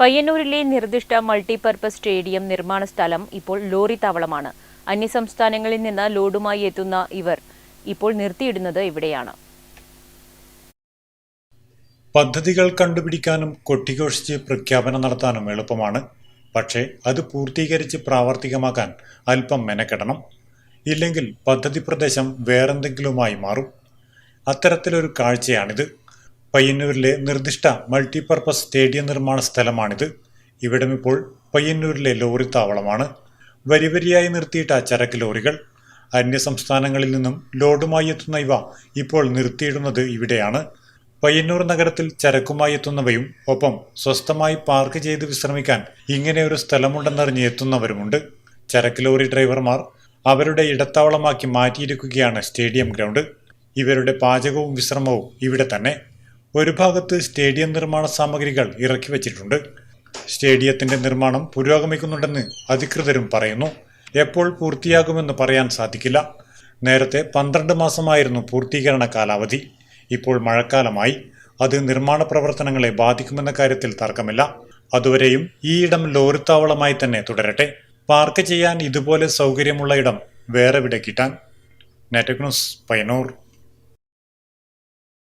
പയ്യന്നൂരിലെ നിർദ്ദിഷ്ട multipurpose stadium നിർമ്മാണ സ്ഥലം ഇപ്പോൾ ലോറി താവളമാണ്. അന്യസംസ്ഥാനങ്ങളിൽ നിന്ന് ലോഡുമായി എത്തുന്ന ഇവർ ഇപ്പോൾ നിർത്തിയിടുന്നത് ഇവിടെയാണ്. പദ്ധതികൾ കണ്ടുപിടിക്കാനും കൊട്ടിഘോഷിച്ച് പ്രഖ്യാപനം നടത്താനും എളുപ്പമാണ്. പക്ഷേ അത് പൂർത്തീകരിച്ച് പ്രാവർത്തികമാക്കാൻ അല്പം മെനക്കെടണം. ഇല്ലെങ്കിൽ പദ്ധതി പ്രദേശം വേറെന്തെങ്കിലുമായി മാറും. അത്തരത്തിലൊരു കാഴ്ചയാണിത്. പയ്യന്നൂരിലെ നിർദ്ദിഷ്ട മൾട്ടിപർപ്പസ് സ്റ്റേഡിയം നിർമ്മാണ സ്ഥലമാണിത്. ഇവിടം ഇപ്പോൾ പയ്യന്നൂരിലെ ലോറി താവളമാണ്. വരിവരിയായി നിർത്തിയിട്ട ചരക്ക് ലോറികൾ അന്യസംസ്ഥാനങ്ങളിൽ നിന്നും ലോഡുമായി എത്തുന്ന ഇവ ഇപ്പോൾ നിർത്തിയിടുന്നത് ഇവിടെയാണ്. പയ്യന്നൂർ നഗരത്തിൽ ചരക്കുമായി എത്തുന്നവയും ഒപ്പം സ്വസ്ഥമായി പാർക്ക് ചെയ്ത് വിശ്രമിക്കാൻ ഇങ്ങനെയൊരു സ്ഥലമുണ്ടെന്നറിഞ്ഞ് എത്തുന്നവരുമുണ്ട്. ചരക്ക് ലോറി ഡ്രൈവർമാർ അവരുടെ ഇടത്താവളമാക്കി മാറ്റിയിരിക്കുകയാണ് സ്റ്റേഡിയം ഗ്രൗണ്ട്. ഇവരുടെ പാചകവും വിശ്രമവും ഇവിടെ തന്നെ. ഒരു ഭാഗത്ത് സ്റ്റേഡിയം നിർമ്മാണ സാമഗ്രികൾ ഇറക്കി വച്ചിട്ടുണ്ട്. സ്റ്റേഡിയത്തിന്റെ നിർമ്മാണം പുരോഗമിക്കുന്നുണ്ടെന്ന് അധികൃതരും പറയുന്നു. എപ്പോൾ പൂർത്തിയാകുമെന്ന് പറയാൻ സാധിക്കില്ല. നേരത്തെ പന്ത്രണ്ട് മാസമായിരുന്നു പൂർത്തീകരണ കാലാവധി. ഇപ്പോൾ മഴക്കാലമായി. അത് നിർമ്മാണ പ്രവർത്തനങ്ങളെ ബാധിക്കുമെന്ന കാര്യത്തിൽ തർക്കമില്ല. അതുവരെയും ഈ ഇടം ലോറിത്താവളമായി തന്നെ തുടരട്ടെ. പാർക്ക് ചെയ്യാൻ ഇതുപോലെ സൗകര്യമുള്ള ഇടം വേറെ വിടക്കിട്ടാൻ കിട്ടാൻ? നെറ്റക് ന്യൂസ്